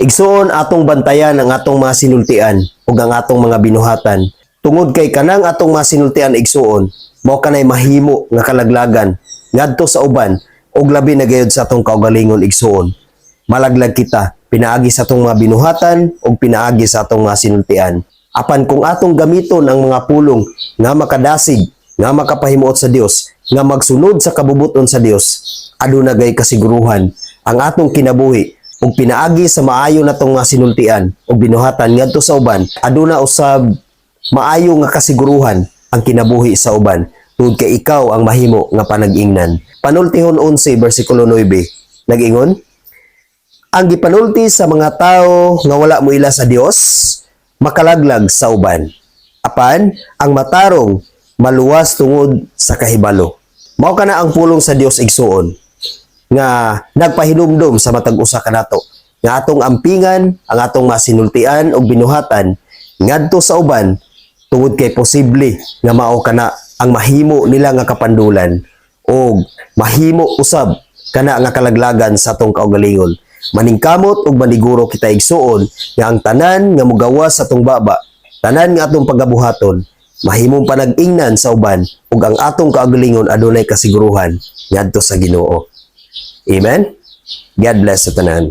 Igsuon atong bantayan ang atong mga sinultian ug ang atong mga binuhatan. Tungod kay kanang atong mga sinultian igsuon, mao kanay mahimo nga kalaglagan ngadto sa uban ug labi na gayud sa atong kaugalingon igsuon. Malaglag kita pinaagi sa atong mga binuhatan ug pinaagi sa atong mga sinultian. Apan kung atong gamiton ang mga pulong nga makadasig, nga makapahimuot sa Dios, nga magsunod sa kabubuton sa Dios, aduna gay kasiguruhan ang atong kinabuhi ug pinaagi sa maayo natong mga sinultian ug binuhatan ngadto sa uban. Aduna usab maayo nga kasiguruhan ang kinabuhi sa uban tungod kay ikaw ang mahimo nga panag-ingnan. Panultihon 11 bersikulo 9 nag-ingon ang gipanulti sa mga tao nga wala mo ila sa Dios makalaglag sa uban. Apan ang matarong maluwas tungod sa kahibalo. Mao kana ang pulong sa Dios igsuon nga nagpahinumdum sa matag usa kanato nga atong ampingan ang atong masinultian og binuhatan ngadto sa uban tungod kay posible nga mao kana ang mahimo nila nga kapandulan og mahimo usab kana nga kalaglagan sa atong kaugalingon. Maningkamot ug maniguro kita igsuon nga ang tanan nga mugawas sa atong baba tanan nga atong pagabuhaton mahimong panag-ingnan sa uban ug ang atong kaugalingon adunay kasiguruhan ngadto sa Ginoo Amen? God bless sa tanan.